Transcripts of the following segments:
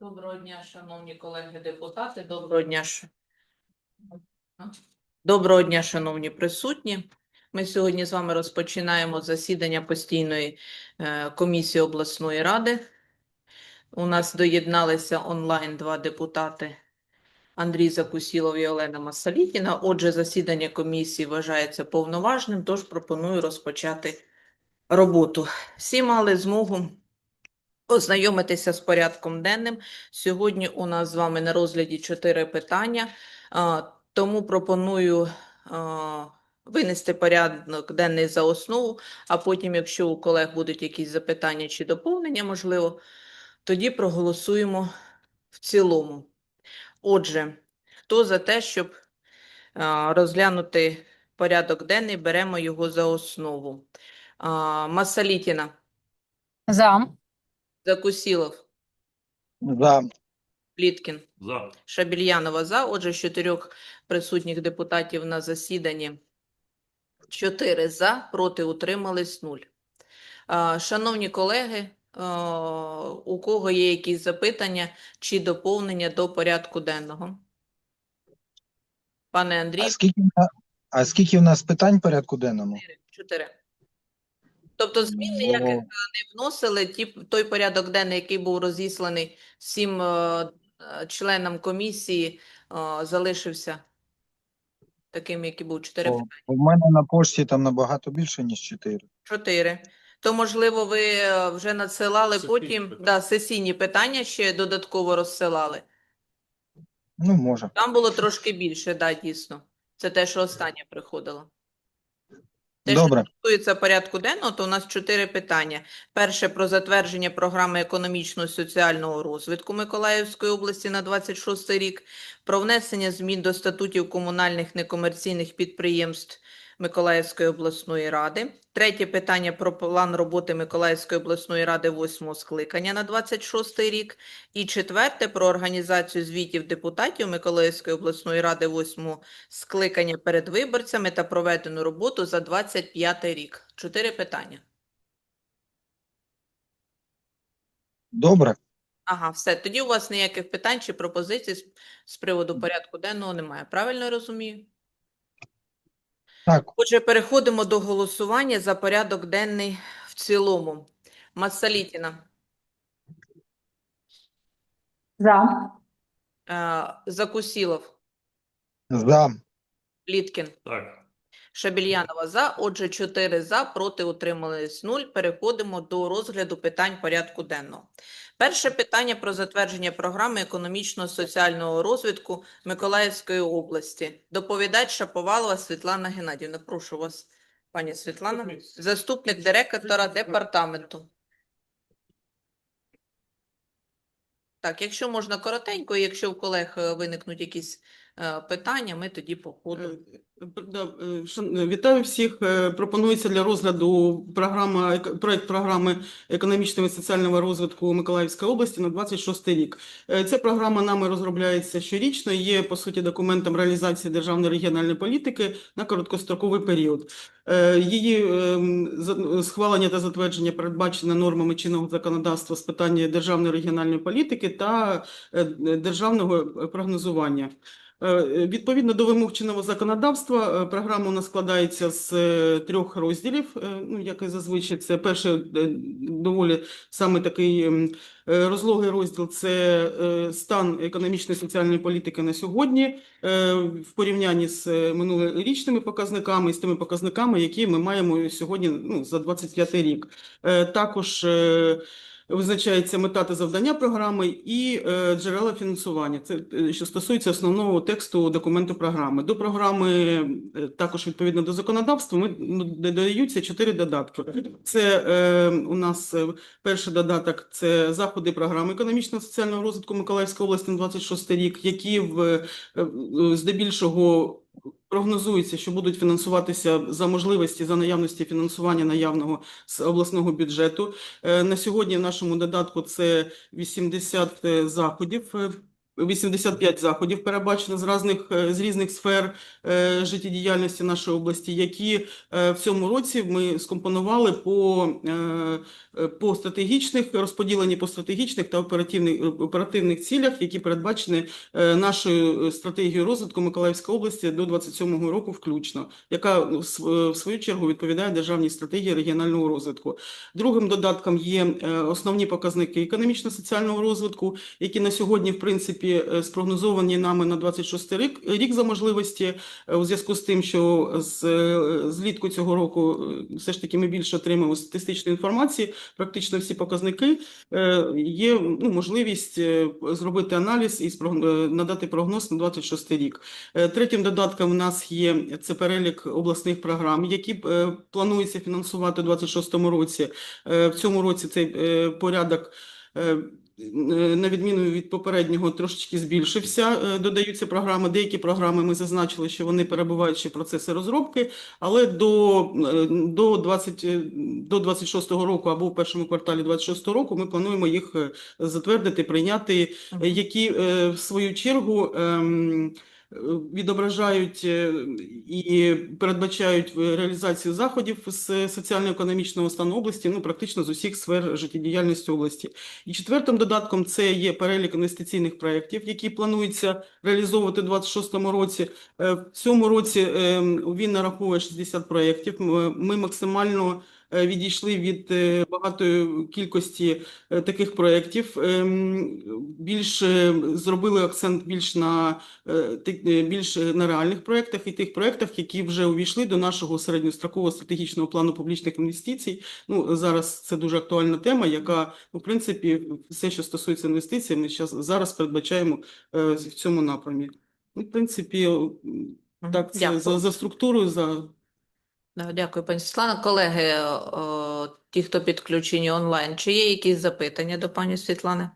Доброго дня, шановні колеги депутати. Доброго дня. Доброго дня, шановні присутні. Ми сьогодні з вами розпочинаємо засідання постійної е, комісії обласної ради. У нас доєдналися онлайн два депутати Андрій Закусілов і Олена Масалітіна. Отже, засідання комісії вважається повноважним, тож пропоную розпочати роботу. Всі мали змогу ознайомитися з порядком денним. Сьогодні у нас з вами на розгляді чотири питання, тому пропоную винести порядок денний за основу, а потім, якщо у колег будуть якісь запитання чи доповнення, можливо, тоді проголосуємо в цілому. Отже, хто за те, щоб розглянути порядок денний, беремо його за основу. Масалітіна, За. Закусілов, За. Пліткін. За. Шабільянова за. Отже, з чотирьох присутніх депутатів на засіданні чотири за, проти утримались нуль. Шановні колеги, у кого є якісь запитання чи доповнення до порядку денного? Пане Андрій, А скільки, а скільки в нас питань порядку денному? чотири. Чотири. Тобто змін ніяких не вносили, ті, той порядок денний, який був розісланий всім е, е, членам комісії, е, залишився таким, який був чотири о, питання. У мене на пошті там набагато більше, ніж 4. Чотири. То, можливо, ви е, вже надсилали Сесійні потім, питання. да, сесійні питання ще додатково розсилали. Ну, може. Там було трошки більше, да, дійсно. Це те, що останнє приходило. Те, що стосується порядку денного, то у нас чотири питання. Перше про затвердження програми економічного і соціального розвитку Миколаївської області на 26 рік, про внесення змін до статутів комунальних некомерційних підприємств Миколаївської обласної ради. Третє питання про план роботи Миколаївської обласної ради 8 скликання на 26 рік. І четверте про організацію звітів депутатів Миколаївської обласної ради 8 скликання перед виборцями та проведену роботу за 25 рік. Чотири питання. Добре. Ага, все. Тоді у вас ніяких питань чи пропозицій з, приводу порядку денного немає. Правильно розумію? Так, Отже, переходимо до голосування за порядок денний в цілому. Масалітіна, За. е, Закусілов, за. Літкін. Так. Шабільянова за. Отже, 4 за, проти утримались 0. Переходимо до розгляду питань порядку денного. Перше питання про затвердження програми економічно-соціального розвитку Миколаївської області. Доповідач Шаповалова Світлана Геннадівна. Прошу вас, пані Світлана, заступник директора департаменту. Так, якщо можна коротенько, якщо в колег е, виникнуть якісь е, питання, ми тоді по. Е, Вітаю всіх. Пропонується для розгляду програма, ек- проект програми економічного і соціального розвитку Миколаївської області на 26 рік. Ця програма нами розробляється щорічно, є по суті документом реалізації державної регіональної політики на короткостроковий період. Е, Її ем, схвалення та затвердження передбачено нормами чинного законодавства з питання державної регіональної політики та е, державного прогнозування. Е, Відповідно до вимог чинного законодавства, е, програма у нас складається з е, трьох розділів. е, Ну, як і зазвичай, це перший е, доволі саме такий е, розлогий розділ це е, стан економічної і соціальної політики на сьогодні е, в порівнянні з е, минулорічними показниками і з тими показниками, які ми маємо сьогодні ну, за 25 рік. Е, Також е, Визначається мета та завдання програми і е, джерела фінансування. Це е, що стосується основного тексту документу програми. До програми, е, також відповідно до законодавства, ми ну, додаються чотири додатки. Це е, у нас перший додаток це заходи програми економічного соціального розвитку Миколаївської області на 26 рік, які в здебільшого прогнозується, що будуть фінансуватися за можливості за наявності фінансування наявного з обласного бюджету. Е, На сьогодні в нашому додатку це 80 заходів е, 85 заходів передбачено з різних, е, з різних сфер е, життєдіяльності нашої області, які е, в цьому році ми скомпонували по, е, е, по стратегічних, розподілені по стратегічних та оперативних, оперативних цілях, які передбачені е, нашою е, стратегією розвитку Миколаївської області до 27 року включно, яка ну, в в свою чергу відповідає державній стратегії регіонального розвитку. Другим додатком є е, основні показники економічно-соціального розвитку, які на сьогодні, в принципі, е, спрогнозовані нами на 26 рік, рік за можливості, е, у зв'язку з тим, що з, е, злітку цього року все ж таки ми більше отримуємо статистичної інформації, практично всі показники, є ну, можливість зробити аналіз і надати прогноз на 26 рік. Третім додатком у нас є це перелік обласних програм, які планується фінансувати у 26 році. В цьому році цей порядок, на відміну від попереднього, трошечки збільшився. Е, Додаються програми. Деякі програми ми зазначили, що вони перебувають ще в процесі розробки, але до, е, до, 20, е, до 26 року або в першому кварталі 26 року ми плануємо їх е, затвердити, прийняти, е, які е, в свою чергу ем, е, відображають е, і передбачають реалізацію заходів з соціально-економічного стану області, ну практично з усіх сфер життєдіяльності області. І четвертим додатком це є перелік інвестиційних проєктів, які планується реалізовувати у 2026 році. Е, В цьому році е, він нараховує 60 проєктів. Ми максимально відійшли від е, багатої кількості е, таких проєктів. Ем, Більш е, зробили акцент більш на е, е, більш на реальних проєктах і тих проєктах, які вже увійшли до нашого середньострокового стратегічного плану публічних інвестицій. Ну зараз це дуже актуальна тема, яка ну, в принципі все, що стосується інвестицій, ми зараз передбачаємо е, в цьому напрямі. Ну, в принципі, так це Дякую. за, за структурою, за Дякую, пані Світлана. Колеги, о, ті, хто підключені онлайн, чи є якісь запитання до пані Світлани?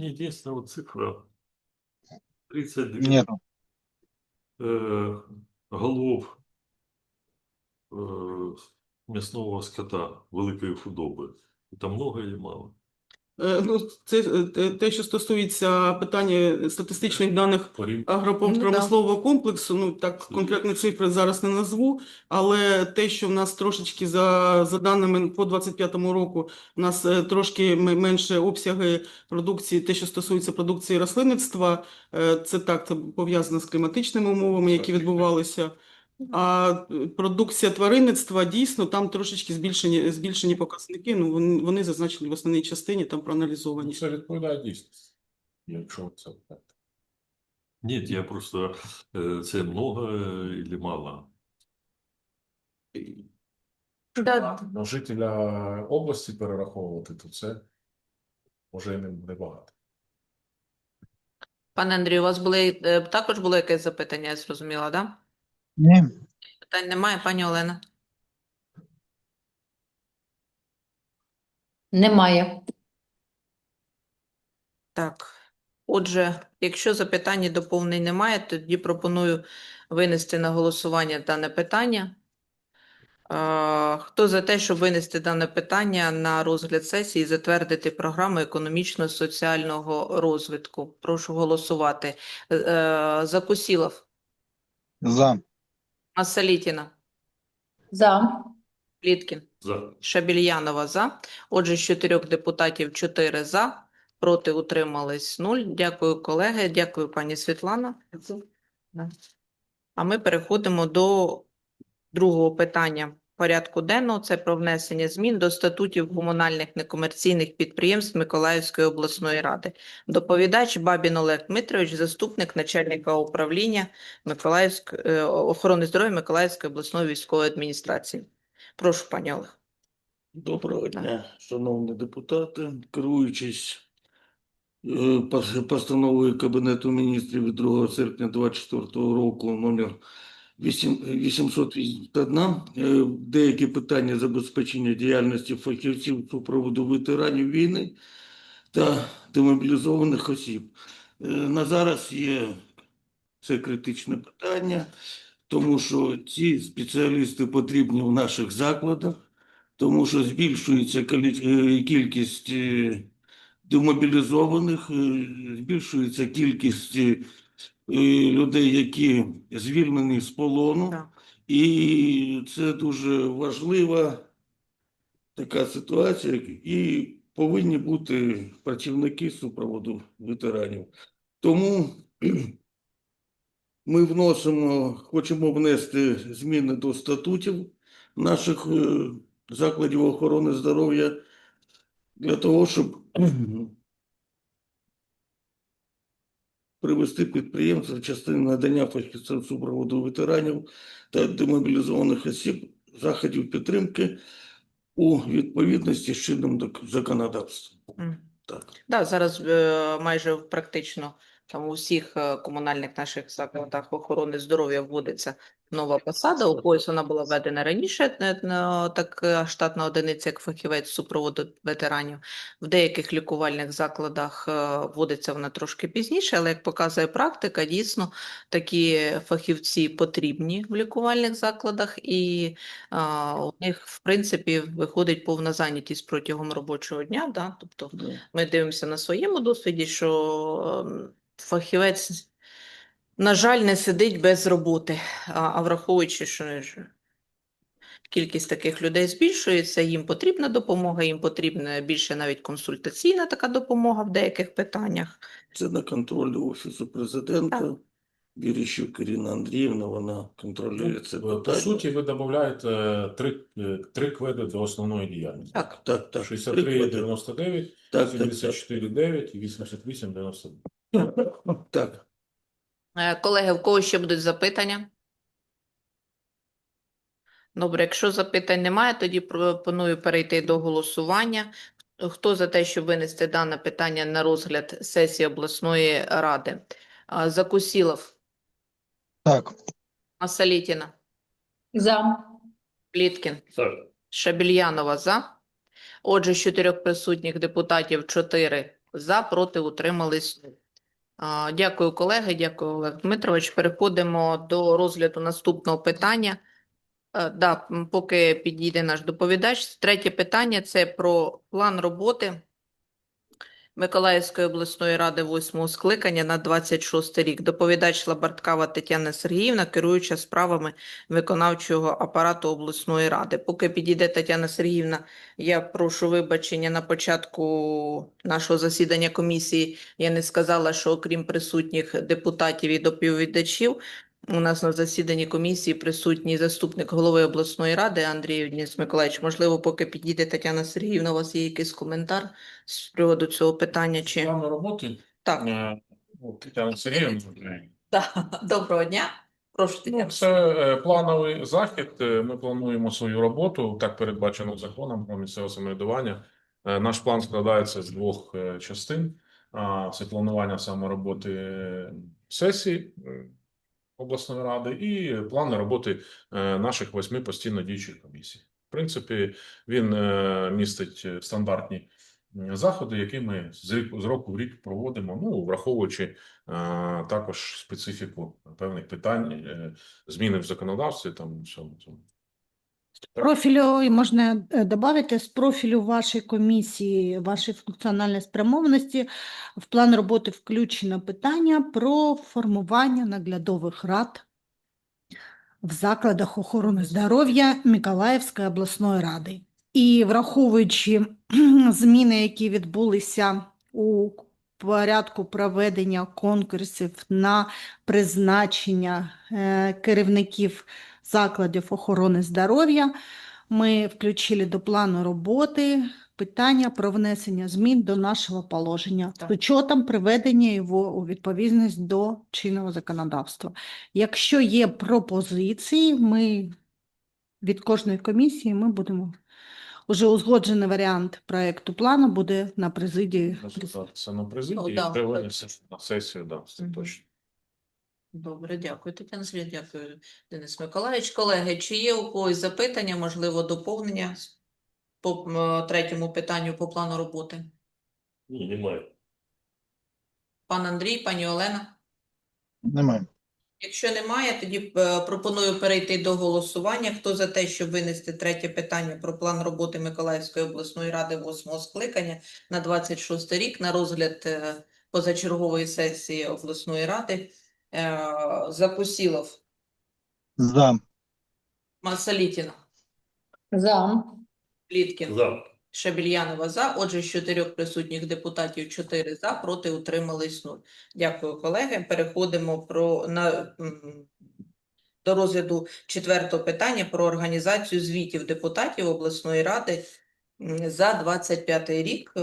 Единственная вот цифра 32 Нету. э, голов э, мясного скота великої худоби. Это много или мало? Е, Ну, це е, те- що стосується питання статистичних даних Порів- агропромислового комплексу, ну так конкретні цифри зараз не назву, але те, що в нас трошечки за, за даними по 25-му року, у нас е, трошки менше обсяги продукції, те, що стосується продукції рослинництва, е, це так, це пов'язано з кліматичними умовами, які відбувалися. А е, продукція тваринництва дійсно там трошечки збільшені, збільшені показники. Ну вони, вони зазначені в основній частині, там проаналізовані. Це відповідає дійсності, якщо це так. Нет, я просто э, це много или мало? Да. На жителя області перераховувати, то це може і не- небагато. Пане Андрію, у вас були е, також було якесь запитання, я зрозуміла, да? Ні. Питань немає, пані Олена? Немає. Так. Отже, якщо запитань і доповнень немає, тоді пропоную винести на голосування дане питання. Хто за те, щоб винести дане питання на розгляд сесії і затвердити програму економічно-соціального розвитку? Прошу голосувати. Е, е, Закусілов, За. Масалітіна, За. Пліткін. За. Шабільянова за. Отже, з чотирьох депутатів чотири за, проти утримались нуль. Дякую, колеги. Дякую, пані Світлана. А ми переходимо до другого питання порядку денного. Це про внесення змін до статутів комунальних некомерційних підприємств Миколаївської обласної ради. Доповідач Бабін Олег Дмитрович, заступник начальника управління Миколаївської е, охорони здоров'я Миколаївської обласної військової адміністрації. Прошу, пані Олег. Доброго дня, шановні депутати. Керуючись е, постановою Кабінету міністрів від 2 серпня 2024 року номер 8 881, е, деякі питання забезпечення діяльності фахівців супроводу ветеранів війни та демобілізованих осіб. Е, На зараз є це критичне питання, тому що ці спеціалісти потрібні в наших закладах тому що збільшується е, кількість демобілізованих, збільшується кількість людей, які звільнені з полону. Так. І це дуже важлива така ситуація, і повинні бути працівники супроводу ветеранів. Тому ми вносимо, хочемо внести зміни до статутів наших е, закладів охорони здоров'я для того, щоб привести підприємства в частини надання фахівцям супроводу ветеранів та демобілізованих осіб заходів підтримки у відповідності з чинним законодавством. Mm. Так. Да, зараз е, майже практично там у всіх е, комунальних наших закладах охорони здоров'я вводиться нова посада. У когось вона була введена раніше, е, так е, штатна одиниця, як фахівець супроводу ветеранів. В деяких лікувальних закладах вводиться вона трошки пізніше, але як показує практика, дійсно такі фахівці потрібні в лікувальних закладах, і а, у них, в принципі, виходить повна зайнятість протягом робочого дня. Да? Тобто ми дивимося на своєму досвіді, що ем, фахівець, на жаль, не сидить без роботи, а, а враховуючи, що кількість таких людей збільшується, їм потрібна допомога, їм потрібна більше навіть консультаційна така допомога в деяких питаннях. Це на контролі Офісу президента. Так. Біріщук Ірина Андріївна, вона контролює це По питання. суті, ви додаєте три, е, три кведи до основної діяльності. Так. Так, так. 63, 99, Так, так, так. 74, 9 і 88, 92. Так. Е, Колеги, в кого ще будуть запитання? Добре, якщо запитань немає, тоді пропоную перейти до голосування. Хто за те, щоб винести дане питання на розгляд сесії обласної ради? Закусілов, Так. Масалітіна, За. Пліткін, Так. Шабільянова за. Отже, з чотирьох присутніх депутатів чотири за, проти утримались. Дякую, колеги. Дякую, Олег Дмитрович. Переходимо до розгляду наступного питання. Е, Да, поки підійде наш доповідач. Третє питання це про план роботи Миколаївської обласної ради восьмого скликання на 26 рік. Доповідач Лабарткава Тетяна Сергіївна, керуюча справами виконавчого апарату обласної ради. Поки підійде Тетяна Сергіївна, я прошу вибачення на початку нашого засідання комісії. Я не сказала, що окрім присутніх депутатів і доповідачів, у нас на засіданні комісії присутній заступник голови обласної ради Андрій Денис Миколаївич. Можливо, поки підійде Тетяна Сергіївна, у вас є якийсь коментар з приводу цього питання? Чи Плану роботи так? е, ну, Тетяна Сергіївна. Так. Доброго дня. Прошу Ну, це е, плановий захід. Е, Ми плануємо свою роботу, так передбачено законом про місцеве самоврядування. Наш план складається з двох частин. Це планування саме роботи сесії обласної ради і плани роботи е, наших восьми постійно діючих комісій. В принципі, він е, містить е, стандартні заходи, які ми з року в рік проводимо, ну, враховуючи також специфіку певних питань, зміни в законодавстві там всьому цьому. Профілю можна е, додати з профілю вашої комісії, вашої функціональної спрямованості в план роботи включено питання про формування наглядових рад в закладах охорони здоров'я Миколаївської обласної ради. І враховуючи зміни, які відбулися у порядку проведення конкурсів на призначення е, керівників закладів охорони здоров'я, ми включили до плану роботи питання про внесення змін до нашого положення Так. з учетом приведення його у відповідність до чинного законодавства. Якщо є пропозиції, ми від кожної комісії ми будемо уже узгоджений варіант проекту плану буде на президії. Це на президії Ну, да, на сесію, да, це точно. Добре, дякую, Тетяна Сергіївна, дякую, Денис Миколаївич. Колеги, чи є у когось запитання, можливо, доповнення по третьому питанню по плану роботи? Ні, немає. Пан Андрій, пані Олена, Немає. Якщо немає, тоді е, пропоную перейти до голосування. Хто за те, щоб винести третє питання про план роботи Миколаївської обласної ради восьмого скликання на 26 рік на розгляд е, позачергової сесії обласної ради? Е, За. Масалітіна, За. Пліткін. За. Шабільянова за. Отже, з чотирьох присутніх депутатів чотири за, проти утримались нуль. Дякую, колеги. Переходимо про на до розгляду четвертого питання про організацію звітів депутатів обласної ради за 25 рік.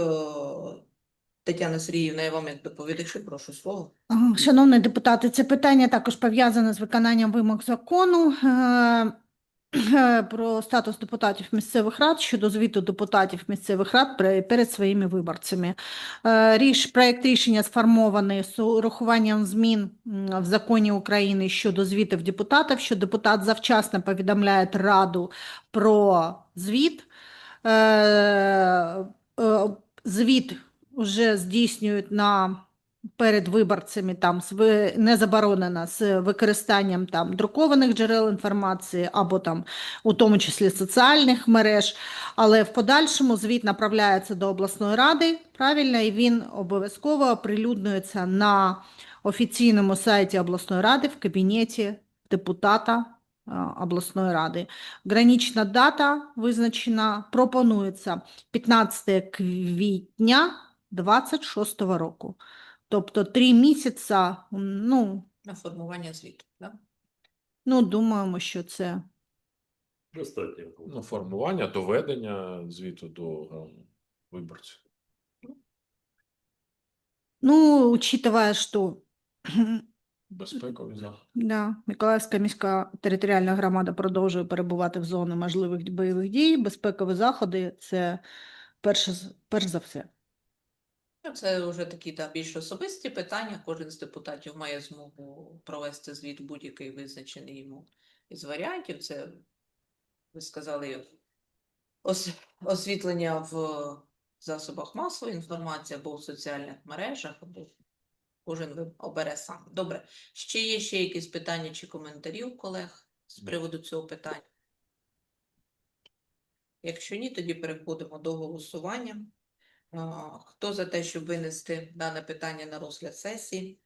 Тетяна Сергіївна, я вам як доповідачу, прошу слово. Шановні депутати, це питання також пов'язане з виконанням вимог закону е, е, про статус депутатів місцевих рад щодо звіту депутатів місцевих рад перед своїми виборцями. Е, Ріш, проект рішення сформований з урахуванням змін в законі України щодо звітів депутатів, що депутат завчасно повідомляє Раду про звіт. Звіт вже здійснюють на перед виборцями там не заборонено з використанням там друкованих джерел інформації або там у тому числі соціальних мереж, але в подальшому звіт направляється до обласної ради, правильно, і він обов'язково оприлюднюється на офіційному сайті обласної ради в кабінеті депутата обласної ради. Гранична дата визначена, пропонується 15 квітня 26 року. Тобто три місяці, ну, На формування звіту. Да? ну, думаємо, що це. Достатньо. Ну, формування, доведення звіту до е, виборців. Ну, учитывая, що Безпекові заходи. да, Миколаївська міська територіальна громада продовжує перебувати в зоні можливих бойових дій, безпекові заходи це перше, перш за все. Ну, Це вже такі да, більш особисті питання. Кожен з депутатів має змогу провести звіт будь-який визначений йому із варіантів. Це, ви сказали, ос- освітлення в засобах масової інформації або в соціальних мережах, або кожен обере сам. Добре. Ще є ще якісь питання чи коментарі у колег з приводу цього питання? Якщо ні, тоді переходимо до голосування. Хто за те, щоб винести дане питання на розгляд сесії?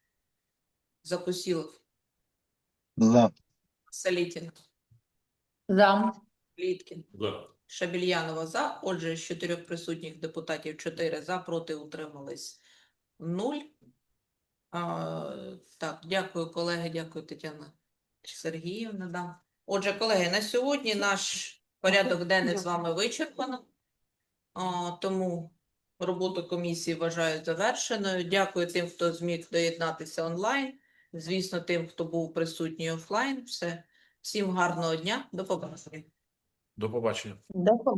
Закусілов, За. Салітін, За. Пліткін, За. Шабільянова за. Отже, з чотирьох присутніх депутатів чотири за, проти утримались нуль. А, так, дякую, колеги, дякую, Тетяна Сергіївна. Да. Отже, колеги, на сьогодні наш порядок денний з вами вичерпано. А, тому роботу комісії вважаю завершеною. Дякую тим, хто зміг доєднатися онлайн. Звісно, тим, хто був присутній офлайн. Все. Всім гарного дня. До побачення. До побачення. До побачення.